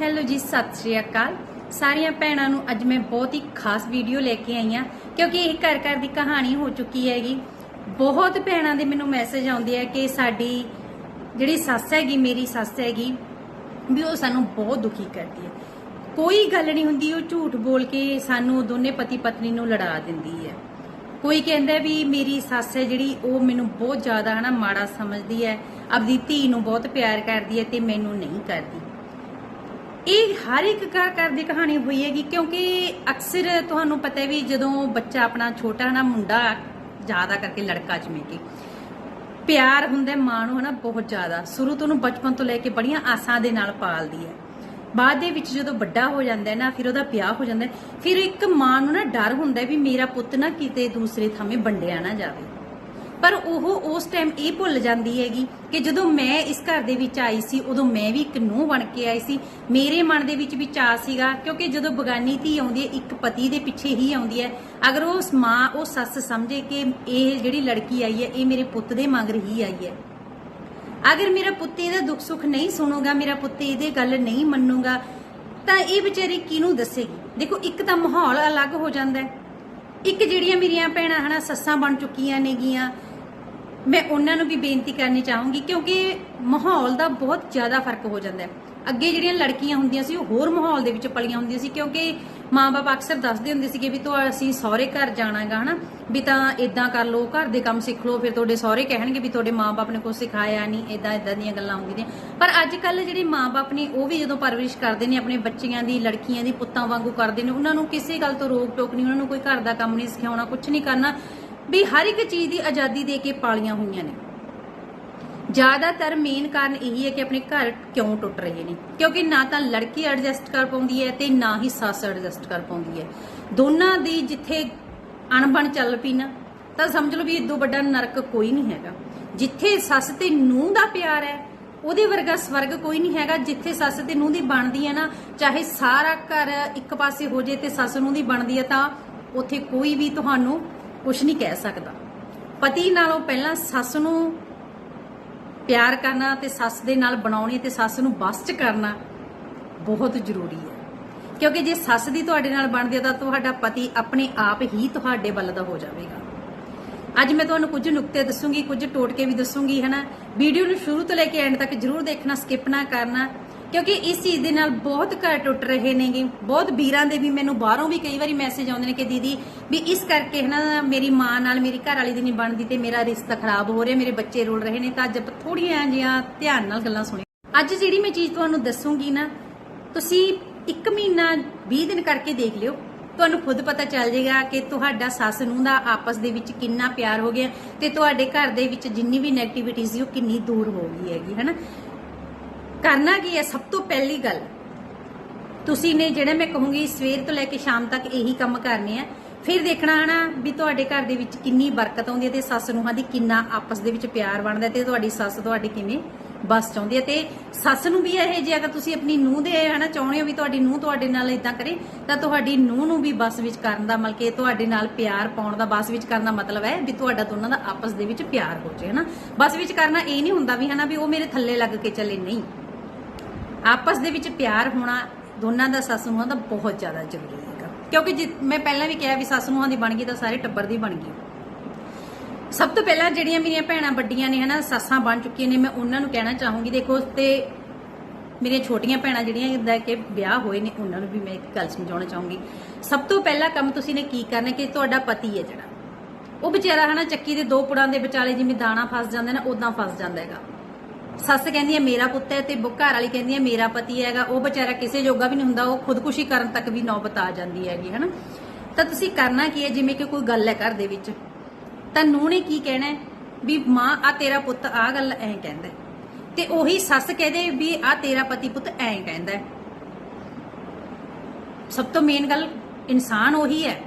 Hello ਜੀ, ਸਤਿ ਸ਼੍ਰੀ ਅਕਾਲ। ਸਾਰੀਆਂ ਭੈਣਾਂ ਨੂੰ ਅੱਜ ਮੈਂ ਬਹੁਤ ਹੀ ਖਾਸ ਵੀਡੀਓ ਲੈ ਕੇ ਆਈ ਹਾਂ, ਕਿਉਂਕਿ ਇਹ ਘਰ ਘਰ ਦੀ ਕਹਾਣੀ ਹੋ ਚੁੱਕੀ ਹੈਗੀ। ਬਹੁਤ ਭੈਣਾਂ ਦੇ ਮੈਨੂੰ ਮੈਸੇਜ ਆਉਂਦੇ ਆ ਕਿ ਸਾਡੀ ਜਿਹੜੀ ਸੱਸ ਹੈਗੀ, ਮੇਰੀ ਸੱਸ ਹੈਗੀ, ਵੀ ਉਹ ਸਾਨੂੰ ਬਹੁਤ ਦੁਖੀ ਕਰਦੀ ਹੈ। ਕੋਈ ਗੱਲ ਨਹੀਂ ਹੁੰਦੀ, ਉਹ ਝੂਠ ਬੋਲ ਕੇ ਸਾਨੂੰ ਦੋਨੇ ਪਤੀ ਪਤਨੀ ਨੂੰ ਲੜਾ ਦਿੰਦੀ ਹੈ। ਕੋਈ ਕਹਿੰਦਾ ਵੀ ਮੇਰੀ ਸੱਸ ਹੈ ਜਿਹੜੀ, ਉਹ ਮੈਨੂੰ ਬਹੁਤ ਜ਼ਿਆਦਾ ਹਨਾ ਮਾੜਾ ਸਮਝਦੀ ਹੈ, ਆਪਦੀ ਧੀ ਨੂੰ ਬਹੁਤ ਪਿਆਰ ਕਰਦੀ ਹੈ ਤੇ ਮੈਨੂੰ ਨਹੀਂ ਕਰਦੀ। ਇਹ ਹਰ ਇੱਕ ਘਰ ਘਰ ਦੀ ਕਹਾਣੀ ਹੋਈ ਹੈਗੀ, ਕਿਉਂਕਿ ਅਕਸਰ ਤੁਹਾਨੂੰ ਪਤਾ ਹੈ ਵੀ ਜਦੋਂ ਬੱਚਾ ਆਪਣਾ ਛੋਟਾ ਹਨਾ ਮੁੰਡਾ ਜ਼ਿਆਦਾ ਕਰਕੇ ਲੜਕਾ ਜਿਵੇਂ ਕਿ। ਪਿਆਰ ਹੁੰਦਾ ਮਾਂ ਨੂੰ ਹਨਾ ਬਹੁਤ ਜ਼ਿਆਦਾ। ਸ਼ੁਰੂ ਤੋਂ ਉਹਨੂੰ ਬਚਪਨ ਤੋਂ ਲੈ ਕੇ ਬੜੀਆਂ ਆਸਾਂ ਦੇ ਨਾਲ ਪਾਲਦੀ ਹੈ। ਬਾਅਦ ਦੇ ਵਿੱਚ ਜਦੋਂ ਵੱਡਾ ਹੋ ਜਾਂਦਾ ਹੈ ਨਾ, ਫਿਰ ਉਹਦਾ ਵਿਆਹ ਹੋ ਜਾਂਦਾ ਫਿਰ ਇੱਕ ਮਾਂ ਨੂੰ ਨਾ ਡਰ ਹੁੰਦਾ ਵੀ ਮੇਰਾ ਪੁੱਤ ਨਾ ਕਿਤੇ ਦੂਸਰੇ ਥਾਵੇਂ ਵੰਡਿਆ ਨਾ ਜਾਵੇ। ਪਰ ਉਹ ਉਸ ਟਾਈਮ ਇਹ ਭੁੱਲ ਜਾਂਦੀ ਹੈਗੀ ਕਿ ਜਦੋਂ ਮੈਂ ਇਸ ਘਰ ਦੇ ਵਿੱਚ ਆਈ ਸੀ, ਉਦੋਂ ਮੈਂ ਵੀ ਇੱਕ ਨੂੰਹ ਬਣ ਕੇ ਆਈ ਸੀ। ਮੇਰੇ ਮਨ ਦੇ ਵਿੱਚ ਵੀ ਸੀਗਾ, ਕਿਉਂਕਿ ਜਦੋਂ ਬਗਾਨੀ ਧੀ ਆਉਂਦੀ ਹੈ, ਇੱਕ ਪਤੀ ਦੇ ਪਿੱਛੇ ਹੀ ਆਉਂਦੀ ਹੈ। ਅਗਰ ਉਹ ਮਾਂ, ਉਹ ਸੱਸ ਸਮਝੇ ਕਿ ਇਹ ਜਿਹੜੀ ਲੜਕੀ ਆਈ ਹੈ, ਇਹ ਮੇਰੇ ਪੁੱਤ ਦੇ ਮਗਰ ਹੀ ਆਈ ਹੈ। ਅਗਰ ਮੇਰਾ ਪੁੱਤ ਇਹਦਾ ਦੁੱਖ ਸੁੱਖ ਨਹੀਂ ਸੁਣੂਗਾ, ਮੇਰਾ ਪੁੱਤ ਇਹਦੇ ਗੱਲ ਨਹੀਂ ਮੰਨੂਗਾ, ਤਾਂ ਇਹ ਵਿਚਾਰੀ ਕਿਹਨੂੰ ਦੱਸੇਗੀ? ਦੇਖੋ, ਇੱਕ ਤਾਂ ਮਾਹੌਲ ਅਲੱਗ ਹੋ ਜਾਂਦਾ ਹੈ। ਇੱਕ ਜਿਹੜੀਆਂ ਮੇਰੀਆਂ ਭੈਣਾਂ ਹਨਾ, ਸੱਸਾਂ ਬਣ ਚੁੱਕੀਆਂ ਨੇਗੀਆਂ ਮੈਂ ਉਹਨਾਂ ਨੂੰ ਵੀ ਬੇਨਤੀ ਕਰਨੀ ਚਾਹੂੰਗੀ, ਕਿਉਂਕਿ ਮਾਹੌਲ ਦਾ ਬਹੁਤ ਜ਼ਿਆਦਾ ਫ਼ਰਕ ਹੋ ਜਾਂਦਾ ਹੈ। ਅੱਗੇ ਜਿਹੜੀਆਂ ਲੜਕੀਆਂ ਹੁੰਦੀਆਂ ਸੀ, ਉਹ ਹੋਰ ਮਾਹੌਲ ਦੇ ਵਿੱਚ ਪਲੀਆਂ ਹੁੰਦੀਆਂ ਸੀ, ਕਿਉਂਕਿ ਮਾਪੇ ਅਕਸਰ ਦੱਸਦੇ ਹੁੰਦੇ ਸੀਗੇ ਵੀ ਤੋ ਅਸੀਂ ਸਹੁਰੇ ਘਰ ਜਾਣਾਗਾ, ਹਨਾ? ਵੀ ਤਾਂ ਇਦਾਂ ਕਰ ਲਓ, ਘਰ ਦੇ ਕੰਮ ਸਿੱਖ ਲਓ, ਫਿਰ ਤੁਹਾਡੇ ਸਹੁਰੇ ਕਹਿਣਗੇ ਵੀ ਤੁਹਾਡੇ ਮਾਪੇ ਨੇ ਕੁਝ ਸਿਖਾਇਆ ਨਹੀਂ ਇਦਾਂ ਇਦਾਂ ਦੀਆਂ ਗੱਲਾਂ ਹੁੰਦੀਆਂ ਪਰ ਅੱਜ ਕੱਲ ਜਿਹੜੇ ਮਾਪੇ ਨੇ, ਉਹ ਵੀ ਜਦੋਂ ਪਰਵਰਿਸ਼ ਕਰਦੇ ਨੇ, ਆਪਣੇ ਬੱਚਿਆਂ ਦੀ, ਲੜਕੀਆਂ ਦੀ, ਪੁੱਤਾਂ ਵਾਂਗੂ ਕਰਦੇ ਨੇ, ਉਹਨਾਂ ਨੂੰ ਕਿਸੇ ਗੱਲ ਤੋਂ ਰੋਕ ਟੋਕ ਨਹੀਂ ਉਹਨਾਂ ਨੂੰ ਕੋਈ ਘਰ ਦਾ ਕੰਮ ਨਹੀਂ ਸਿਖਾਉਣਾ ਕੁਝ ਨਹੀਂ ਕਰਨਾ। ਵੀ ਹਰ ਇੱਕ ਚੀਜ਼ ਦੀ ਆਜ਼ਾਦੀ ਦੇ ਕੇ ਪਾਲੀਆਂ ਹੋਈਆਂ ਨੇ। ਜ਼ਿਆਦਾਤਰ ਮੇਨ ਕਾਰਨ ਇਹੀ ਹੈ ਕਿ ਆਪਣੇ ਘਰ ਕਿਉਂ ਟੁੱਟ ਰਹੇ ਨੇ। ਕਿਉਂਕਿ ਨਾ ਤਾਂ ਲੜਕੀ ਐਡਜਸਟ ਕਰ ਪਾਉਂਦੀ ਹੈ ਤੇ ਨਾ ਹੀ ਸੱਸ ਐਡਜਸਟ ਕਰ ਪਾਉਂਦੀ ਹੈ। ਦੋਨਾਂ ਦੀ ਜਿੱਥੇ ਅਣਬਣ ਚੱਲ ਪਈ ਨਾ, ਤਾਂ ਸਮਝ ਲਓ ਵੀ ਇਦੋਂ ਵੱਡਾ ਨਰਕ ਕੋਈ ਨਹੀਂ ਹੈਗਾ। ਜਿੱਥੇ ਸੱਸ ਤੇ ਨੂੰਹ ਦਾ ਪਿਆਰ ਹੈ, ਉਹਦੇ ਵਰਗਾ ਸਵਰਗ ਕੋਈ ਨਹੀਂ ਹੈਗਾ। ਜਿੱਥੇ ਸੱਸ ਤੇ ਨੂੰਹ ਦੀ ਬਣਦੀ ਹੈ ਨਾ, ਚਾਹੇ ਸਾਰਾ ਘਰ ਇੱਕ ਪਾਸੇ ਹੋ ਜੇ ਤੇ ਸੱਸ ਨੂੰਹ ਦੀ ਬਣਦੀ ਹੈ, ਤਾਂ ਉੱਥੇ ਕੋਈ ਵੀ ਤੁਹਾਨੂੰ ਕੁਝ ਨਹੀਂ ਕਹਿ ਸਕਦਾ। ਪਤੀ ਨਾਲੋਂ ਪਹਿਲਾਂ ਸੱਸ ਨੂੰ ਪਿਆਰ ਕਰਨਾ ਤੇ ਸੱਸ ਦੇ ਨਾਲ ਬਣਾਉਣੀ ਤੇ ਸੱਸ ਨੂੰ ਬਸ ਚ ਕਰਨਾ ਬਹੁਤ ਜ਼ਰੂਰੀ ਹੈ। ਕਿਉਂਕਿ ਜੇ ਸੱਸ ਦੀ ਤੁਹਾਡੇ ਨਾਲ ਬਣਦੀ ਹੈ ਤਾਂ ਤੁਹਾਡਾ ਪਤੀ ਆਪਣੇ ਆਪ ਹੀ ਤੁਹਾਡੇ ਵੱਲ ਦਾ ਹੋ ਜਾਵੇਗਾ। ਅੱਜ ਮੈਂ ਤੁਹਾਨੂੰ ਕੁਝ ਨੁਕਤੇ ਦੱਸੂਗੀ, ਕੁਝ ਟੋਟਕੇ ਵੀ ਦੱਸੂਗੀ, ਹਨਾ? ਵੀਡੀਓ ਨੂੰ ਸ਼ੁਰੂ ਤੋਂ ਲੈ ਕੇ ਐਂਡ ਤੱਕ ਜਰੂਰ ਦੇਖਣਾ ਸਕਿਪ ਨਾ ਕਰਨਾ। ਕਿਉਂਕਿ ਇਸ ਚੀਜ਼ ਦੇ ਨਾਲ ਬਹੁਤ ਘਰ ਟੁੱਟ ਰਹੇ ਨੇਗੇ। ਬਹੁਤ ਵੀਰਾਂ ਦੇ ਵੀ ਮੈਨੂੰ ਬਾਹਰੋਂ ਵੀ ਕਈ ਵਾਰੀ ਮੈਸੇਜ ਆਉਂਦੇ ਨੇ ਕਿ ਦੀਦੀ ਵੀ ਇਸ ਕਰਕੇ ਹਨਾ ਮੇਰੀ ਮਾਂ ਨਾਲ ਮੇਰੀ ਘਰ ਵਾਲੀ ਦੀ ਨਹੀਂ ਬਣਦੀ ਤੇ ਮੇਰਾ ਰਿਸ਼ਤਾ ਖਰਾਬ ਹੋ ਰਿਹਾ, ਮੇਰੇ ਬੱਚੇ ਰੋਲ ਰਹੇ ਨੇ, ਤਾਂ ਅੱਜ ਥੋੜੀਆਂ ਜਿਹੀਆਂ ਧਿਆਨ ਨਾਲ ਗੱਲਾਂ ਸੁਣਿਓ ਅੱਜ ਜਿਹੜੀ ਮੈਂ ਚੀਜ਼ ਤੁਹਾਨੂੰ ਦੱਸੂਗੀ ਨਾ, ਤੁਸੀਂ 1 ਮਹੀਨਾ 20 ਦਿਨ ਕਰਕੇ ਦੇਖ ਲਿਓ। ਤੁਹਾਨੂੰ ਖੁਦ ਪਤਾ ਚੱਲ ਜਾਏਗਾ ਕਿ ਤੁਹਾਡਾ ਸੱਸ ਨੂੰ ਦਾ ਆਪਸ ਦੇ ਵਿੱਚ ਕਿੰਨਾ ਪਿਆਰ ਹੋ ਗਿਆ ਤੇ ਤੁਹਾਡੇ ਘਰ ਦੇ ਵਿੱਚ ਜਿੰਨੀ ਵੀ 네ਗੇਟਿਵਿਟੀ ਸੀ ਉਹ ਕਿੰਨੀ ਦੂਰ ਹੋ ਗਈ ਹੈਗੀ, ਹਨਾ? ਕਰਨਾ ਕੀ ਹੈ? ਸਭ ਤੋਂ ਪਹਿਲੀ ਗੱਲ, ਤੁਸੀਂ ਨੇ ਜਿਹੜੇ ਮੈਂ ਕਹੂੰਗੀ ਸਵੇਰ ਤੋਂ ਲੈ ਕੇ ਸ਼ਾਮ ਤੱਕ ਇਹੀ ਕੰਮ ਕਰਨੇ ਆ। ਫਿਰ ਦੇਖਣਾ ਹਨਾ ਵੀ ਤੁਹਾਡੇ ਘਰ ਦੇ ਵਿੱਚ ਕਿੰਨੀ ਬਰਕਤ ਆਉਂਦੀ ਹੈ ਤੇ ਸੱਸ ਨੂੰਹਾਂ ਦੀ ਕਿੰਨਾ ਆਪਸ ਦੇ ਵਿੱਚ ਪਿਆਰ ਬਣਦਾ ਤੇ ਤੁਹਾਡੀ ਸੱਸ ਤੁਹਾਡੀ ਕਿਵੇਂ ਬਸ ਚਾਹੁੰਦੀ ਹੈ ਤੇ ਸੱਸ ਨੂੰ ਵੀ ਇਹ ਜੇ ਅਗਰ ਤੁਸੀਂ ਆਪਣੀ ਨੂੰਹ ਦੇ ਹਨਾ ਚਾਹੁੰਦੇ ਹੋ ਵੀ ਤੁਹਾਡੀ ਨੂੰਹ ਤੁਹਾਡੇ ਨਾਲ ਇਦਾਂ ਕਰੇ, ਤਾਂ ਤੁਹਾਡੀ ਨੂੰਹ ਨੂੰ ਵੀ ਬਸ ਵਿੱਚ ਕਰਨ ਦਾ ਮਤਲਬ ਕਿ ਤੁਹਾਡੇ ਨਾਲ ਪਿਆਰ ਪਾਉਣ ਦਾ ਬਸ ਵਿੱਚ ਕਰਨ ਦਾ ਮਤਲਬ ਹੈ ਵੀ ਤੁਹਾਡਾ ਦੋਨਾਂ ਦਾ ਆਪਸ ਦੇ ਵਿੱਚ ਪਿਆਰ ਹੋ ਜਾਏ ਹਨਾ। ਬਸ ਵਿੱਚ ਕਰਨਾ ਇਹ ਨਹੀਂ ਹੁੰਦਾ ਵੀ ਹਨਾ ਵੀ ਉਹ ਮੇਰੇ ਥੱਲੇ ਲੱਗ ਕੇ ਚੱਲੇ, ਨਹੀਂ। ਆਪਸ ਦੇ ਵਿੱਚ ਪਿਆਰ ਹੋਣਾ ਦੋਨਾਂ ਦਾ ਸੱਸ ਨੂੰਹਾਂ ਦਾ ਬਹੁਤ ਜ਼ਿਆਦਾ ਜ਼ਰੂਰੀ ਹੈਗਾ। ਕਿਉਂਕਿ ਜਿ- ਮੈਂ ਪਹਿਲਾਂ ਵੀ ਕਿਹਾ ਵੀ ਸੱਸ ਨੂੰਹਾਂ ਦੀ ਬਣ ਗਈ ਤਾਂ ਸਾਰੇ ਟੱਬਰ ਦੀ ਬਣ ਗਈ। ਸਭ ਤੋਂ ਪਹਿਲਾਂ ਜਿਹੜੀਆਂ ਮੇਰੀਆਂ ਭੈਣਾਂ ਵੱਡੀਆਂ ਨੇ ਹਨਾ, ਸੱਸਾਂ ਬਣ ਚੁੱਕੀਆਂ ਨੇ, ਮੈਂ ਉਹਨਾਂ ਨੂੰ ਕਹਿਣਾ ਚਾਹੂੰਗੀ, ਦੇਖੋ ਤੇ ਮੇਰੀਆਂ ਛੋਟੀਆਂ ਭੈਣਾਂ ਜਿਹੜੀਆਂ ਦਾ ਕਿ ਵਿਆਹ ਹੋਏ ਨੇ, ਉਹਨਾਂ ਨੂੰ ਵੀ ਮੈਂ ਇੱਕ ਗੱਲ ਸਮਝਾਉਣਾ ਚਾਹੂੰਗੀ। ਸਭ ਤੋਂ ਪਹਿਲਾ ਕੰਮ ਤੁਸੀਂ ਨੇ ਕੀ ਕਰਨਾ ਕਿ ਤੁਹਾਡਾ ਪਤੀ ਹੈ ਜਿਹੜਾ। ਉਹ ਵਿਚਾਰਾ ਹਨਾ, ਚੱਕੀ ਦੇ ਦੋ ਪੁੜਾਂ ਦੇ ਵਿਚਾਲੇ ਜਿਵੇਂ ਦਾਣਾ ਫਸ ਜਾਂਦਾ ਨਾ ਉਦਾਂ ਫਸ ਜਾਂਦਾ ਹੈਗਾ। ਸੱਸ ਕਹਿੰਦੀ ਹੈ, ਮੇਰਾ ਪੁੱਤ ਹੈ ਤੇ ਘਰ ਵਾਲੀ ਕਹਿੰਦੀ ਹੈ, ਮੇਰਾ ਪਤੀ ਹੈਗਾ। ਉਹ ਵਿਚਾਰਾ ਕਿਸੇ ਜੋਗਾ ਵੀ ਨਹੀਂ ਹੁੰਦਾ, ਉਹ ਖੁਦਕੁਸ਼ੀ ਕਰਨ ਤੱਕ ਵੀ ਨੌਬਤ ਆ ਜਾਂਦੀ ਹੈਗੀ, ਹਨਾ? ਤਾਂ ਤੁਸੀਂ ਕਰਨਾ ਕੀ ਹੈ? ਜਿਵੇਂ ਕਿ ਕੋਈ ਗੱਲ ਹੈ ਘਰ ਦੇ ਵਿੱਚ, ਤਾਂ ਨੂੰਹ ਨੇ ਕੀ ਕਹਿਣਾ ਵੀ ਮਾਂ ਆ ਤੇਰਾ ਪੁੱਤ ਆ ਗੱਲ ਐ ਕਹਿੰਦਾ ਤੇ ਉਹੀ ਸੱਸ ਕਹਦੇ ਵੀ ਆ ਤੇਰਾ ਪਤੀ ਪੁੱਤ ਐਂ ਕਹਿੰਦਾ ਸਭ ਤੋਂ ਮੇਨ ਗੱਲ ਇਨਸਾਨ ਉਹੀ ਹੈ।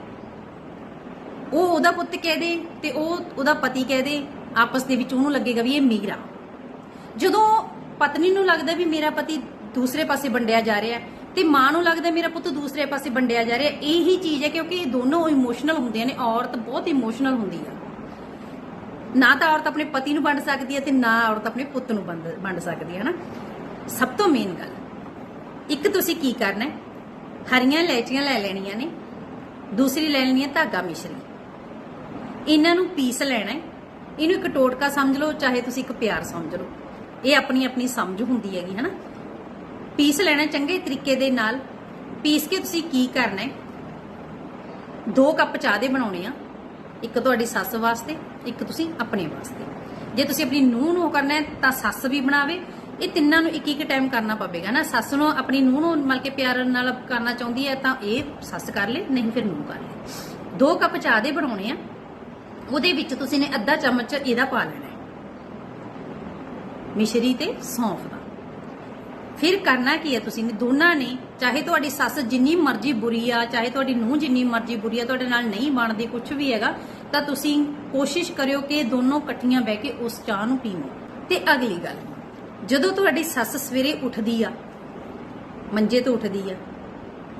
ਉਹ ਉਹਦਾ ਪੁੱਤ ਕਹਦੇ ਤੇ ਉਹ ਉਹਦਾ ਪਤੀ ਕਹਦੇ ਆਪਸ ਦੇ ਵਿੱਚ ਉਹਨੂੰ ਲੱਗੇਗਾ ਵੀ ਇਹ ਮੀਰਾ। ਜਦੋਂ ਪਤਨੀ ਨੂੰ ਲੱਗਦਾ ਵੀ ਮੇਰਾ ਪਤੀ ਦੂਸਰੇ ਪਾਸੇ ਵੰਡਿਆ ਜਾ ਰਿਹਾ ਹੈ ਤੇ ਮਾਂ ਨੂੰ ਲੱਗਦਾ ਮੇਰਾ ਪੁੱਤ ਦੂਸਰੇ ਪਾਸੇ ਵੰਡਿਆ ਜਾ ਰਿਹਾ, ਇਹੀ ਚੀਜ਼ ਹੈ ਕਿਉਂਕਿ ਇਹ ਦੋਨੋਂ ਇਮੋਸ਼ਨਲ ਹੁੰਦੀਆਂ ਨੇ, ਔਰਤ ਬਹੁਤ ਇਮੋਸ਼ਨਲ ਹੁੰਦੀ ਆ। ਨਾ ਤਾਂ ਔਰਤ ਆਪਣੇ ਪਤੀ ਨੂੰ ਵੰਡ ਸਕਦੀ ਹੈ ਤੇ ਨਾ ਔਰਤ ਆਪਣੇ ਪੁੱਤ ਨੂੰ ਵੰਡ ਵੰਡ ਸਕਦੀ ਹੈ ਨਾ ਸਭ ਤੋਂ ਮੇਨ ਗੱਲ, ਇੱਕ ਤੁਸੀਂ ਕੀ ਕਰਨਾ ਹੈ? ਹਰੀਆਂ ਲੈਚੀਆਂ ਲੈ ਲੈਣੀਆਂ ਨੇ, ਦੂਸਰੀ ਲੈ ਲੈਣੀ ਹੈ ਧਾਗਾ ਮਿਸ਼ਰੀ। ਇਹਨਾਂ ਨੂੰ ਪੀਸ ਲੈਣਾ ਹੈ, ਇਹਨੂੰ ਇੱਕ ਟੋਟਕਾ ਸਮਝ ਲਓ, ਚਾਹੇ ਤੁਸੀਂ ਇੱਕ ਪਿਆਰ ਸਮਝ ਲਓ। ਇਹ ਆਪਣੀ ਆਪਣੀ ਸਮਝ ਹੁੰਦੀ ਹੈਗੀ, ਹਨਾ? ਪੀਸ ਲੈਣਾ ਚੰਗੇ ਤਰੀਕੇ ਦੇ ਨਾਲ। ਪੀਸ ਕੇ ਤੁਸੀਂ ਕੀ ਕਰਨਾ ਹੈ? ਦੋ ਕੱਪ ਚਾਹ ਦੇ ਬਣਾਉਣੇ ਆ। ਇੱਕ ਤੁਹਾਡੀ ਸੱਸ ਵਾਸਤੇ, ਇੱਕ ਤੁਸੀਂ ਆਪਣੇ ਵਾਸਤੇ। ਜੇ ਤੁਸੀਂ ਆਪਣੀ ਨੂੰਹ ਨੂੰ ਕਰਨਾ ਹੈ, ਤਾਂ ਸੱਸ ਵੀ ਬਣਾਵੇ। ਇਹ ਤਿੰਨਾਂ ਨੂੰ ਇੱਕ ਇੱਕ ਟਾਈਮ ਕਰਨਾ ਪਵੇਗਾ ਨਾ ਸੱਸ ਨੂੰ ਆਪਣੀ ਨੂੰਹ ਨੂੰ ਮਤਲਬ ਕਿ ਪਿਆਰ ਨਾਲ ਕਰਨਾ ਚਾਹੁੰਦੀ ਹੈ, ਤਾਂ ਇਹ ਸੱਸ ਕਰ ਲੇ, ਨਹੀਂ ਫਿਰ ਨੂੰਹ ਕਰ ਲੇ। ਦੋ ਕੱਪ ਚਾਹ ਦੇ ਬਣਾਉਣੇ ਆ। ਉਹਦੇ ਵਿੱਚ ਤੁਸੀਂ ਨੇ ਅੱਧਾ ਚਮਚ ਇਹਦਾ ਪਾ ਲੈਣਾ ਮਿਸ਼ਰੀ ਤੇ ਸੌਂਫ ਦਾ। ਫਿਰ ਕਰਨਾ ਕੀ ਹੈ ਤੁਸੀਂ? ਦੋਨਾਂ ਨੇ, ਚਾਹੇ ਤੁਹਾਡੀ ਸੱਸ ਜਿੰਨੀ ਮਰਜ਼ੀ ਬੁਰੀ ਆ, ਚਾਹੇ ਤੁਹਾਡੀ ਨੂੰਹ ਜਿੰਨੀ ਮਰਜ਼ੀ ਬੁਰੀ ਆ, ਤੁਹਾਡੇ ਨਾਲ ਨਹੀਂ ਬਣਦੀ ਕੁਝ ਵੀ ਹੈਗਾ, ਤਾਂ ਤੁਸੀਂ ਕੋਸ਼ਿਸ਼ ਕਰਿਓ ਕਿ ਇਹ ਦੋਨੋਂ ਇਕੱਠੀਆਂ ਬਹਿ ਕੇ ਉਸ ਚਾਹ ਨੂੰ ਪੀਵੋ। ਤੇ ਅਗਲੀ ਗੱਲ, ਜਦੋਂ ਤੁਹਾਡੀ ਸੱਸ ਸਵੇਰੇ ਉੱਠਦੀ ਆ, ਮੰਜੇ ਤੋਂ ਉੱਠਦੀ ਆ,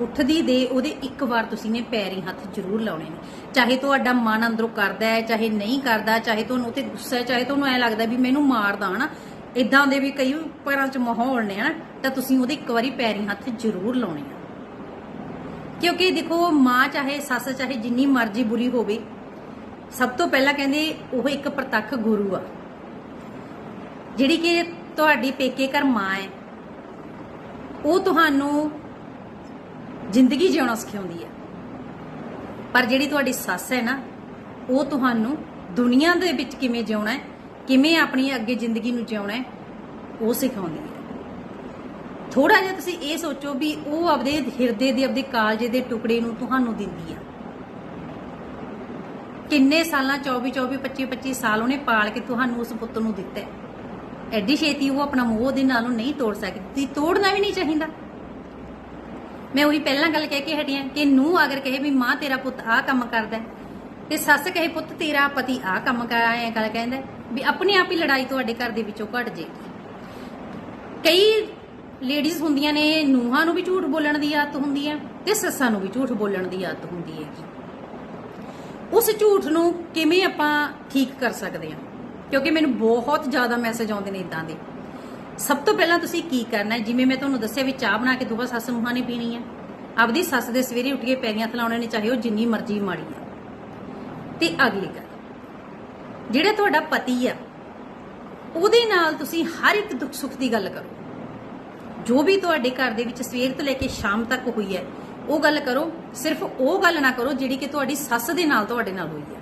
ਉੱਠਦੀ ਦੇ ਉਹਦੇ ਇੱਕ ਵਾਰ ਤੁਸੀਂ ਨੇ ਪੈਰੀ ਹੱਥ ਜ਼ਰੂਰ ਲਾਉਣੇ ਨੇ। ਚਾਹੇ ਤੁਹਾਡਾ ਮਨ ਅੰਦਰੋਂ ਕਰਦਾ ਹੈ, ਚਾਹੇ ਨਹੀਂ ਕਰਦਾ, ਚਾਹੇ ਤੁਹਾਨੂੰ ਉਤੇ ਗੁੱਸਾ ਹੈ, ਚਾਹੇ ਤੁਹਾਨੂੰ ਐ ਲੱਗਦਾ ਵੀ ਮੈਨੂੰ ਮਾਰਦਾ ਹਨਾ? ਇਦਾਂ ਦੇ ਵੀ ਕਈ ਘਰਾਂ 'ਚ ਮਾਹੌਲ ਨੇ ਹਨਾ, ਤਾਂ ਤੁਸੀਂ ਉਹਦੇ ਇੱਕ ਵਾਰੀ ਪੈਰੀ ਹੱਥ ਜ਼ਰੂਰ ਲਾਉਣੇ ਆ। ਕਿਉਂਕਿ ਦੇਖੋ, ਮਾਂ ਚਾਹੇ ਸੱਸ ਚਾਹੇ ਜਿੰਨੀ ਮਰਜ਼ੀ ਬੁਰੀ ਹੋਵੇ, ਸਭ ਤੋਂ ਪਹਿਲਾਂ ਕਹਿੰਦੇ ਉਹ ਇੱਕ ਪ੍ਰਤੱਖ ਗੁਰੂ ਆ। ਜਿਹੜੀ ਕਿ ਤੁਹਾਡੀ ਪੇਕੇ ਘਰ ਮਾਂ ਹੈ, ਉਹ ਤੁਹਾਨੂੰ ਜ਼ਿੰਦਗੀ ਜਿਉਣਾ ਸਿਖਾਉਂਦੀ ਹੈ ਪਰ ਜਿਹੜੀ ਤੁਹਾਡੀ ਸੱਸ ਹੈ ਨਾ, ਉਹ ਤੁਹਾਨੂੰ ਦੁਨੀਆ ਦੇ ਵਿੱਚ ਕਿਵੇਂ ਜਿਉਣਾ ਹੈ ਕਿਵੇਂ ਆਪਣੀ ਅੱਗੇ ਜ਼ਿੰਦਗੀ ਨੂੰ ਜਿਉਣਾ ਹੈ, ਉਹ ਸਿਖਾਉਂਦੀ ਹੈ। ਥੋੜਾ ਜਿਹਾ ਤੁਸੀਂ ਇਹ ਸੋਚੋ ਵੀ ਉਹ ਆਪਦੇ ਹਿਰਦੇ ਦੇ, ਆਪਦੇ ਕਾਲਜੇ ਦੇ ਟੁਕੜੇ ਨੂੰ ਤੁਹਾਨੂੰ ਦਿੰਦੀ ਆ। ਕਿੰਨੇ ਸਾਲਾਂ 24 24 25 25 ਸਾਲ ਉਹਨੇ ਪਾਲ ਕੇ ਤੁਹਾਨੂੰ ਉਸ ਪੁੱਤ ਨੂੰ ਦਿੱਤਾ ਐਡੀ ਛੇਤੀ ਉਹ ਆਪਣਾ ਮੋਹ ਦੇ ਨਾਲੋਂ ਨਹੀਂ ਤੋੜ ਸਕਦੀ। ਤੋੜਨਾ ਵੀ ਨਹੀਂ ਚਾਹੀਦਾ। ਮੈਂ ਉਹੀ ਪਹਿਲਾਂ ਗੱਲ ਕਹਿ ਕੇ ਹਟੀ ਕਿ ਨੂੰ ਅਗਰ ਕਹੇ ਵੀ ਮਾਂ ਤੇਰਾ ਪੁੱਤ ਆਹ ਕੰਮ ਕਰਦਾ ਤੇ ਸੱਸ ਕਹੇ, ਪੁੱਤ ਤੇਰਾ ਪਤੀ ਆਹ ਕੰਮ ਕਰ ਗੱਲ ਕਹਿੰਦਾ ਵੀ ਆਪਣੇ ਆਪ ਹੀ ਲੜਾਈ ਤੁਹਾਡੇ ਘਰ ਦੇ ਵਿੱਚੋਂ ਘਟ ਜਾਏਗੀ ਕਈ ਲੇਡੀਜ਼ ਹੁੰਦੀਆਂ ਨੇ, ਨੂਹਾਂ ਨੂੰ ਵੀ ਝੂਠ ਬੋਲਣ ਦੀ ਆਦਤ ਹੁੰਦੀ ਹੈ ਤੇ ਸੱਸਾਂ ਨੂੰ ਵੀ ਝੂਠ ਬੋਲਣ ਦੀ ਆਦਤ ਹੁੰਦੀ ਹੈਗੀ ਉਸ ਝੂਠ ਨੂੰ ਕਿਵੇਂ ਆਪਾਂ ਠੀਕ ਕਰ ਸਕਦੇ ਹਾਂ? ਕਿਉਂਕਿ ਮੈਨੂੰ ਬਹੁਤ ਜ਼ਿਆਦਾ ਮੈਸੇਜ ਆਉਂਦੇ ਨੇ ਇਦਾਂ ਦੇ। ਸਭ ਤੋਂ ਪਹਿਲਾਂ ਤੁਸੀਂ ਕੀ ਕਰਨਾ ਹੈ? ਜਿਵੇਂ ਮੈਂ ਤੁਹਾਨੂੰ ਦੱਸਿਆ ਵੀ ਚਾਹ ਬਣਾ ਕੇ ਦੁਬਾਰਾ ਸੱਸ ਨੂੰਹਾਂ ਨੇ ਪੀਣੀ ਹੈ। ਆਪਦੀ ਸੱਸ ਦੇ ਸਵੇਰੇ ਉੱਠ ਕੇ ਪੈਰੀਆਂ ਥਲਾਉਣੇ ਨੇ, ਚਾਹੇ ਉਹ ਜਿੰਨੀ ਮਰਜ਼ੀ ਮਾੜੀ ਹੈ। ਤੇ ਅਗਲੀ ਗੱਲ ਜਿਹੜਾ ਤੁਹਾਡਾ ਪਤੀ ਆ, ਉਹਦੇ ਨਾਲ ਤੁਸੀਂ ਹਰ ਇੱਕ ਦੁੱਖ ਸੁੱਖ ਦੀ ਗੱਲ ਕਰੋ। ਜੋ ਵੀ ਤੁਹਾਡੇ ਘਰ ਦੇ ਵਿੱਚ ਸਵੇਰ ਤੋਂ ਲੈ ਕੇ ਸ਼ਾਮ ਤੱਕ ਹੋਈ ਹੈ, ਉਹ ਗੱਲ ਕਰੋ, ਸਿਰਫ ਉਹ ਗੱਲ ਨਾ ਕਰੋ ਜਿਹੜੀ ਕਿ ਤੁਹਾਡੀ ਸੱਸ ਦੇ ਨਾਲ ਤੁਹਾਡੇ ਨਾਲ ਹੋਈ ਹੈ।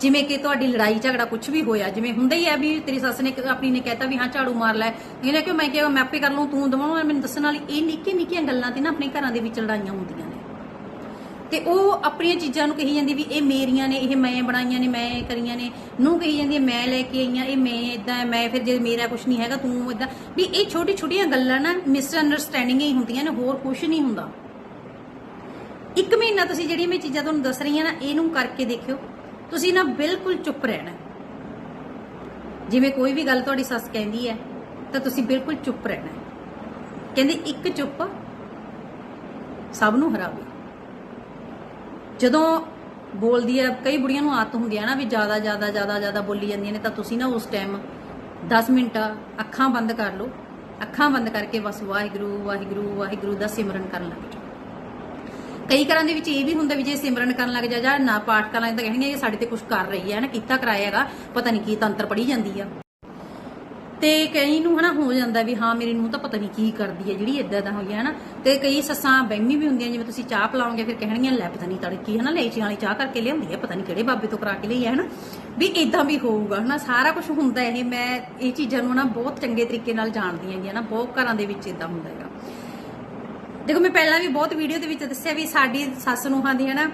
ਜਿਵੇਂ ਕਿ ਤੁਹਾਡੀ ਲੜਾਈ ਝਗੜਾ ਕੁਝ ਵੀ ਹੋਇਆ, ਜਿਵੇਂ ਹੁੰਦਾ ਹੀ ਹੈ ਵੀ ਤੇਰੀ ਸੱਸ ਨੇ ਆਪਣੀ ਨੇ ਕਹਿਤਾ ਵੀ ਹਾਂ ਝਾੜੂ ਮਾਰ ਲੈ ਇਹਨੇ ਕਿ ਮੈਂ ਕਿਹਾ ਮੈਂ ਆਪੇ ਕਰ ਲਵਾਂ ਤੂੰ ਦਵਾਉਂ ਮੈਨੂੰ ਦੱਸਣ ਵਾਲੀ ਇਹ ਨਿੱਕੀ ਨਿੱਕੀਆਂ ਗੱਲਾਂ ਤੇ ਨਾ ਆਪਣੇ ਘਰਾਂ ਦੇ ਵਿੱਚ ਲੜਾਈਆਂ ਹੁੰਦੀਆਂ ਨੇ। ਤੇ ਉਹ ਆਪਣੀਆਂ ਚੀਜ਼ਾਂ ਨੂੰ ਕਹੀ ਜਾਂਦੀ ਵੀ ਇਹ ਮੇਰੀਆਂ ਨੇ, ਇਹ ਮੈਂ ਬਣਾਈਆਂ ਨੇ, ਮੈਂ ਇਹ ਕਰੀਆਂ ਨੇ। ਨੂੰ ਕਹੀ ਜਾਂਦੀ ਮੈਂ ਲੈ ਕੇ ਆਈਆਂ ਇਹ ਮੈਂ ਇਦਾਂ ਮੈਂ ਫਿਰ ਜੇ ਮੇਰਾ ਕੁਝ ਨਹੀਂ ਹੈਗਾ, ਤੂੰ ਇਦਾਂ ਵੀ ਇਹ ਛੋਟੀ ਛੋਟੀਆਂ ਗੱਲਾਂ ਨਾ ਮਿਸ ਅੰਡਰਸਟੈਂਡਿੰਗ ਹੀ ਹੁੰਦੀਆਂ ਨੇ, ਹੋਰ ਕੁਝ ਨਹੀਂ ਹੁੰਦਾ। ਇੱਕ ਮਹੀਨਾ ਤੁਸੀਂ ਜਿਹੜੀਆਂ ਮੈਂ ਚੀਜ਼ਾਂ ਤੁਹਾਨੂੰ ਦੱਸ ਰਹੀ ਹਾਂ ਨਾ, ਇਹਨੂੰ ਕਰਕੇ ਦੇਖਿਓ। ਤੁਸੀਂ ਨਾ ਬਿਲਕੁਲ ਚੁੱਪ ਰਹਿਣਾ। ਜਿਵੇਂ ਕੋਈ ਵੀ ਗੱਲ ਤੁਹਾਡੀ ਸੱਸ ਕਹਿੰਦੀ ਹੈ, ਤਾਂ ਤੁਸੀਂ ਬਿਲਕੁਲ ਚੁੱਪ ਰਹਿਣਾ। ਕਹਿੰਦੇ ਇੱਕ ਚੁੱਪ ਸਭ ਨੂੰ ਹਰਾਵੇ। ਜਦੋਂ ਬੋਲਦੀ ਹੈ, ਕਈ ਬੁੜੀਆਂ ਨੂੰ ਆਦਤ ਹੁੰਦੀ ਹੈ ਨਾ ਵੀ ਜ਼ਿਆਦਾ ਜ਼ਿਆਦਾ ਜ਼ਿਆਦਾ ਜ਼ਿਆਦਾ ਬੋਲੀ ਜਾਂਦੀਆਂ ਨੇ, ਤਾਂ ਤੁਸੀਂ ਨਾ ਉਸ ਟਾਈਮ 10 ਮਿੰਟ ਅੱਖਾਂ ਬੰਦ ਕਰ ਲਓ। ਅੱਖਾਂ ਬੰਦ ਕਰਕੇ ਬਸ ਵਾਹਿਗੁਰੂ ਵਾਹਿਗੁਰੂ ਵਾਹਿਗੁਰੂ ਦਾ ਸਿਮਰਨ ਕਰਨ ਲੱਗ ਜਾਓ। ਕਈ ਘਰਾਂ ਦੇ ਵਿੱਚ ਇਹ ਵੀ ਹੁੰਦਾ ਵੀ ਜੇ ਸਿਮਰਨ ਕਰਨ ਲੱਗ ਜਾ, ਜਾਂ ਨਾ ਪਾਠ ਕਰਨ ਲੱਗ ਤਾਂ ਕਹਿਣਗੇ ਇਹ ਸਾਡੇ ਤੇ ਕੁਝ ਕਰ ਰਹੀ ਹੈ, ਨਾ ਕੀਤਾ ਕਰਾਇਆ ਹੈਗਾ, ਪਤਾ ਨਹੀਂ ਕੀ ਤੰਤਰ ਪੜੀ ਜਾਂਦੀ ਆ। ਤੇ ਕਈ ਨੂੰ ਹਨਾ ਹੋ ਜਾਂਦਾ ਵੀ ਹਾਂ, ਮੇਰੀ ਨੂੰ ਤਾਂ ਪਤਾ ਨਹੀਂ ਕੀ ਕਰਦੀ ਹੈ, ਜਿਹੜੀ ਇਦਾਂ ਦਾ ਹੋਈ ਹੈ ਹਨਾ। ਤੇ ਕਈ ਸੱਸਾਂ ਬਹਿਮੀ ਵੀ ਹੁੰਦੀਆਂ, ਜਿਵੇਂ ਤੁਸੀਂ ਚਾਹ ਪਿਲਾਓਗੇ, ਫਿਰ ਕਹਿਣਗੀਆਂ, ਲੈ ਪਤਾ ਨਹੀਂ ਤੜਕੀ ਹਨਾ ਲੈਚੀਆਂ ਵਾਲੀ ਚਾਹ ਕਰਕੇ ਲਿਆਉਂਦੀ ਹੈ, ਪਤਾ ਨਹੀਂ ਕਿਹੜੇ ਬਾਬੇ ਤੋਂ ਕਰਾ ਕੇ ਲਈ ਹੈ ਹਨਾ। ਵੀ ਇਦਾਂ ਵੀ ਹੋਊਗਾ ਹਨਾ, ਸਾਰਾ ਕੁਝ ਹੁੰਦਾ ਇਹ, ਮੈਂ ਇਹ ਚੀਜ਼ਾਂ ਨੂੰ ਨਾ ਬਹੁਤ ਚੰਗੇ ਤਰੀਕੇ ਨਾਲ ਜਾਣਦੀ ਹੈਗੀ ਨਾ, ਬਹੁਤ ਘਰਾਂ ਦੇ ਵਿੱਚ ਇਦਾਂ ਹੁੰਦਾ ਹੈਗਾ। ਦੇਖੋ, ਮੈਂ ਪਹਿਲਾਂ ਵੀ ਬਹੁਤ ਵੀਡੀਓ ਦੇ ਵਿੱਚ ਦੱਸਿਆ ਵੀ ਸਾਡੀ ਸੱਸ ਨੂੰਹਾਂ ਦੀ ਹਨਾ,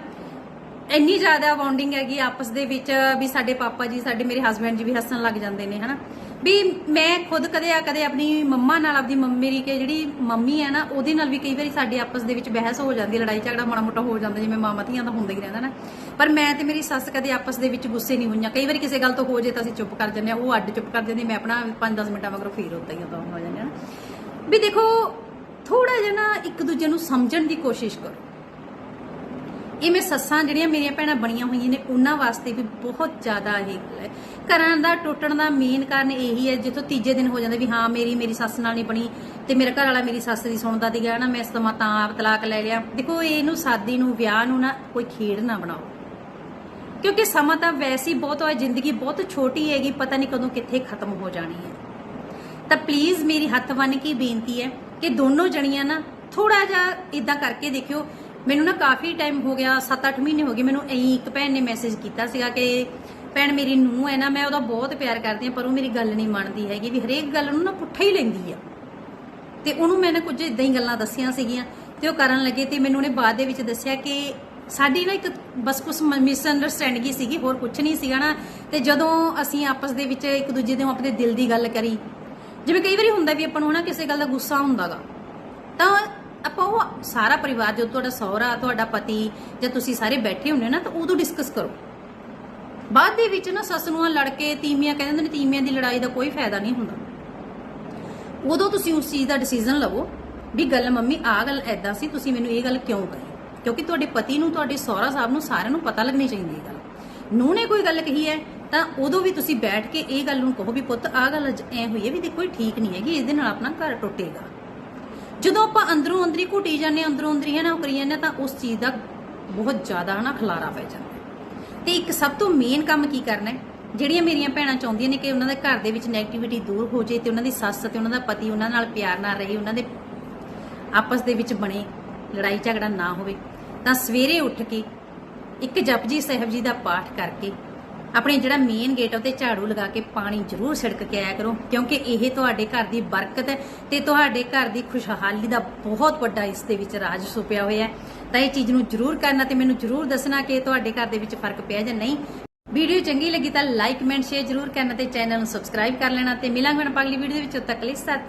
ਇੰਨੀ ਜ਼ਿਆਦਾ ਬੌਂਡਿੰਗ ਹੈਗੀ ਆਪਸ ਦੇ ਵਿੱਚ ਵੀ ਸਾਡੇ ਪਾਪਾ ਜੀ, ਸਾਡੇ ਮੇਰੇ ਹਸਬੰਡ ਜੀ ਵੀ ਹੱਸਣ ਲੱਗ ਜਾਂਦੇ ਨੇ ਹਨਾ। ਵੀ ਮੈਂ ਖੁਦ ਕਦੇ ਆ ਕਦੇ ਆਪਣੀ ਮੰਮਾ ਨਾਲ ਆਪਦੀ ਮੰਮੀ, ਮੇਰੀ ਕਿ ਜਿਹੜੀ ਮੰਮੀ ਹੈ ਨਾ, ਉਹਦੇ ਨਾਲ ਵੀ ਕਈ ਵਾਰੀ ਸਾਡੇ ਆਪਸ ਦੇ ਵਿੱਚ ਬਹਿਸ ਹੋ ਜਾਂਦੀ, ਲੜਾਈ ਝਗੜਾ ਮਾੜਾ ਮੋਟਾ ਹੋ ਜਾਂਦਾ, ਜਿਵੇਂ ਮਾਮਾ ਧੀਆਂ ਦਾ ਹੁੰਦਾ ਹੀ ਰਹਿੰਦਾ ਨਾ। ਪਰ ਮੈਂ ਤੇ ਮੇਰੀ ਸੱਸ ਕਦੇ ਆਪਸ ਦੇ ਵਿੱਚ ਗੁੱਸੇ ਨਹੀਂ ਹੋਈਆਂ। ਕਈ ਵਾਰੀ ਕਿਸੇ ਗੱਲ ਤੋਂ ਹੋ ਜੇ ਤਾਂ ਅਸੀਂ ਚੁੱਪ ਕਰ ਜਾਂਦੇ ਆ ਉਹ ਅੱਡ ਚੁੱਪ ਕਰ ਜਾਂਦੀ, ਮੈਂ ਆਪਣਾ 5-10 ਮਿੰਟਾਂ ਮਗਰੋਂ ਫੇਰ ਹੁੰਦਾ ਹੀ ਉਦੋਂ ਹੋ ਜਾਂਦੇ ਆ ਵੀ ਦੇਖੋ ਥੋੜਾ ਜਿਹਾ ਨਾ ਇੱਕ ਦੂਜੇ ਨੂੰ ਸਮਝਣ ਦੀ ਕੋਸ਼ਿਸ਼ ਕਰੋ। ਇਹ ਮੈਂ ਸੱਸਾਂ ਜਿਹੜੀਆਂ ਮੇਰੀਆਂ ਭੈਣਾਂ ਬਣੀਆਂ ਹੋਈਆਂ ਨੇ, ਉਹਨਾਂ ਵਾਸਤੇ ਵੀ ਬਹੁਤ ਜ਼ਿਆਦਾ ਇਹ ਘਰਾਂ ਦਾ ਟੁੱਟਣ ਦਾ ਮੇਨ ਕਾਰਨ ਇਹੀ ਹੈ, ਜਿੱਥੋਂ ਤੀਜੇ ਦਿਨ ਹੋ ਜਾਂਦਾ ਵੀ ਹਾਂ, ਮੇਰੀ ਮੇਰੀ ਸੱਸ ਨਾਲ ਨਹੀਂ ਬਣੀ ਤੇ ਮੇਰਾ ਘਰ ਵਾਲਾ ਮੇਰੀ ਸੱਸ ਦੀ ਸੁਣਦਾ ਦੀ ਗਿਆ ਨਾ ਮੈਂ ਸਮਾਂ ਤਾਂ ਆਪ ਤਲਾਕ ਲੈ ਲਿਆ। ਦੇਖੋ, ਇਹਨੂੰ ਸਾਦੀ ਨੂੰ, ਵਿਆਹ ਨੂੰ ਨਾ ਕੋਈ ਖੇਡ ਨਾ ਬਣਾਓ। ਕਿਉਂਕਿ ਸਮਾਂ ਤਾਂ ਵੈਸੇ ਹੀ ਬਹੁਤ ਹੈ, ਜ਼ਿੰਦਗੀ ਬਹੁਤ ਛੋਟੀ ਹੈਗੀ, ਪਤਾ ਨਹੀਂ ਕਦੋਂ ਕਿੱਥੇ ਖਤਮ ਹੋ ਜਾਣੀ ਹੈ। ਤਾਂ ਪਲੀਜ਼ ਮੇਰੀ ਹੱਥ ਬੰਨ ਕੇ ਬੇਨਤੀ ਹੈ ਕਿ ਦੋਨੋਂ ਜਣੀਆਂ ਨਾ ਥੋੜਾ ਜਿਹਾ ਇਦਾਂ ਕਰਕੇ ਦੇਖਿਓ ਮੈਨੂੰ ਨਾ ਕਾਫੀ ਟਾਈਮ ਹੋ ਗਿਆ 7-8 ਮਹੀਨੇ ਹੋ ਗਏ, ਮੈਨੂੰ ਐਂ ਇੱਕ ਭੈਣ ਨੇ ਮੈਸੇਜ ਕੀਤਾ ਸੀਗਾ ਕਿ ਭੈਣ ਮੇਰੀ ਨੂੰਹ ਹੈ ਨਾ, ਮੈਂ ਉਹਦਾ ਬਹੁਤ ਪਿਆਰ ਕਰਦੀ ਹਾਂ, ਪਰ ਉਹ ਮੇਰੀ ਗੱਲ ਨਹੀਂ ਮੰਨਦੀ ਹੈਗੀ ਵੀ ਹਰੇਕ ਗੱਲ ਨੂੰ ਨਾ ਪੁੱਠਾ ਹੀ ਲੈਂਦੀ ਆ। ਤੇ ਉਹਨੂੰ ਮੈਂ ਨਾ ਕੁਝ ਇਦਾਂ ਹੀ ਗੱਲਾਂ ਦੱਸੀਆਂ ਸੀਗੀਆਂ ਤੇ ਉਹ ਕਰਨ ਲੱਗੇ ਤੇ ਮੈਨੂੰ ਉਹਨੇ ਬਾਅਦ ਦੇ ਵਿੱਚ ਦੱਸਿਆ ਕਿ ਸਾਡੀ ਨਾ ਇੱਕ ਬਸ ਕੁਝ ਮਿਸ ਅੰਡਰਸਟੈਂਡਿੰਗ ਸੀਗੀ, ਹੋਰ ਕੁਝ ਨਹੀਂ ਸੀਗਾ ਨਾ। ਤੇ ਜਦੋਂ ਅਸੀਂ ਆਪਸ ਦੇ ਵਿੱਚ ਇੱਕ ਦੂਜੇ ਦੇ ਆਪਣੇ ਦਿਲ ਦੀ ਗੱਲ ਕਰੀ, ਜਿਵੇਂ ਕਈ ਵਾਰੀ ਹੁੰਦਾ ਵੀ ਆਪਾਂ ਨੂੰ ਨਾ ਕਿਸੇ ਗੱਲ ਦਾ ਗੁੱਸਾ ਹੁੰਦਾਗਾ, ਤਾਂ ਆਪਾਂ ਉਹ ਸਾਰਾ ਪਰਿਵਾਰ ਜੋ ਤੁਹਾਡਾ ਸਹੁਰਾ, ਤੁਹਾਡਾ ਪਤੀ ਜਾਂ ਤੁਸੀਂ ਸਾਰੇ ਬੈਠੇ ਹੁੰਦੇ ਹੋ ਨਾ, ਤਾਂ ਉਦੋਂ ਡਿਸਕਸ ਕਰੋ। ਬਾਅਦ ਦੇ ਵਿੱਚ ਨਾ ਸੱਸ ਨੂੰ ਲੜ ਕੇ ਤੀਮੀਆਂ ਕਹਿੰਦੇ ਹੁੰਦੇ ਨੇ ਤੀਮੀਆਂ ਦੀ ਲੜਾਈ ਦਾ ਕੋਈ ਫਾਇਦਾ ਨਹੀਂ ਹੁੰਦਾ। ਉਦੋਂ ਤੁਸੀਂ ਉਸ ਚੀਜ਼ ਦਾ ਡਿਸੀਜਨ ਲਵੋ ਵੀ ਗੱਲ ਮੰਮੀ ਆ ਗੱਲ ਐਦਾਂ ਸੀ, ਤੁਸੀਂ ਮੈਨੂੰ ਇਹ ਗੱਲ ਕਿਉਂ ਕਹੀ? ਕਿਉਂਕਿ ਤੁਹਾਡੇ ਪਤੀ ਨੂੰ, ਤੁਹਾਡੇ ਸਹੁਰਾ ਸਾਹਿਬ ਨੂੰ ਸਾਰਿਆਂ ਨੂੰ ਪਤਾ ਲੱਗਣੀ ਚਾਹੀਦੀ ਹੈ ਗੱਲ। ਨੂੰ ਨੇ ਕੋਈ ਗੱਲ ਕਹੀ ਹੈ, ਤਾਂ ਉਦੋਂ ਵੀ ਤੁਸੀਂ ਬੈਠ ਕੇ ਇਹ ਗੱਲ ਨੂੰ ਕਹੋ ਵੀ ਪੁੱਤ ਆ ਗੱਲ ਅੱਜ ਐ ਹੋਈ ਹੈ ਵੀ ਦੇਖੋ ਇਹ ਠੀਕ ਨਹੀਂ ਹੈਗੀ, ਇਹਦੇ ਨਾਲ ਆਪਣਾ ਘਰ ਟੁੱਟੇਗਾ। ਜਦੋਂ ਆਪਾਂ ਅੰਦਰੋਂ ਅੰਦਰੀ ਘੁੱਟੀ ਜਾਂਦੇ ਹਾਂ, ਅੰਦਰੋਂ ਅੰਦਰੀ ਹੈ ਨਾ ਉਹ ਕਰੀ ਜਾਂਦੇ ਹਾਂ, ਤਾਂ ਉਸ ਚੀਜ਼ ਦਾ ਬਹੁਤ ਜ਼ਿਆਦਾ ਨਾ ਖਲਾਰਾ ਪੈ ਜਾਂਦਾ ਹੈ। ਤੇ ਇੱਕ ਸਭ ਤੋਂ ਮੇਨ ਕੰਮ ਕੀ ਕਰਨਾ ਹੈ ਜਿਹੜੀਆਂ ਮੇਰੀਆਂ ਭੈਣਾਂ ਚਾਹੁੰਦੀਆਂ ਨੇ ਕਿ ਉਹਨਾਂ ਦੇ ਘਰ ਦੇ ਵਿੱਚ 네ਗੇਟਿਵਿਟੀ ਦੂਰ ਹੋ ਜੇ ਤੇ ਉਹਨਾਂ ਦੀ ਸੱਸ ਤੇ ਉਹਨਾਂ ਦਾ ਪਤੀ ਉਹਨਾਂ ਨਾਲ ਪਿਆਰ ਨਾਲ ਰਹੇ ਉਹਨਾਂ ਦੇ ਆਪਸ ਦੇ ਵਿੱਚ ਬਣੇ ਲੜਾਈ ਝਗੜਾ ਨਾ ਹੋਵੇ ਤਾਂ ਸਵੇਰੇ ਉੱਠ ਕੇ ਇੱਕ ਜਪਜੀ ਸਾਹਿਬ ਜੀ ਦਾ ਪਾਠ ਕਰਕੇ ਆਪਣੇ ਜਿਹੜਾ ਮੇਨ ਗੇਟ ਉਤੇ ਝਾੜੂ ਲਗਾ ਕੇ ਪਾਣੀ ਜ਼ਰੂਰ ਛਿੜਕ ਕੇ ਆਇਆ ਕਰੋ, ਕਿਉਂਕਿ ਇਹ ਤੁਹਾਡੇ ਘਰ ਦੀ ਬਰਕਤ ਹੈ ਤੇ ਤੁਹਾਡੇ ਘਰ ਦੀ ਖੁਸ਼ਹਾਲੀ ਦਾ ਬਹੁਤ ਵੱਡਾ ਇਸ ਦੇ ਵਿੱਚ ਰਾਜ ਛੁਪਿਆ ਹੋਇਆ ਹੈ। ਤਾਂ ਇਹ ਚੀਜ਼ ਨੂੰ ਜ਼ਰੂਰ ਕਰਨਾ ਤੇ ਮੈਨੂੰ ਜ਼ਰੂਰ ਦੱਸਣਾ ਕਿ ਤੁਹਾਡੇ ਘਰ ਦੇ ਵਿੱਚ ਫ਼ਰਕ ਪਿਆ ਜਾਂ ਨਹੀਂ। ਵੀਡੀਓ ਚੰਗੀ ਲੱਗੀ ਤਾਂ ਲਾਈਕ ਕਮੈਂਟ ਸ਼ੇਅਰ ਜ਼ਰੂਰ ਕਰਨਾ ਤੇ ਚੈਨਲ ਨੂੰ ਸਬਸਕ੍ਰਾਈਬ ਕਰ ਲੈਣਾ ਤੇ ਮਿਲਾਂਗੇ ਹੁਣ ਅਗਲੀ ਵੀਡੀਓ ਦੇ ਵਿੱਚ। ਤੱਕ ਲਈ ਸਤਿ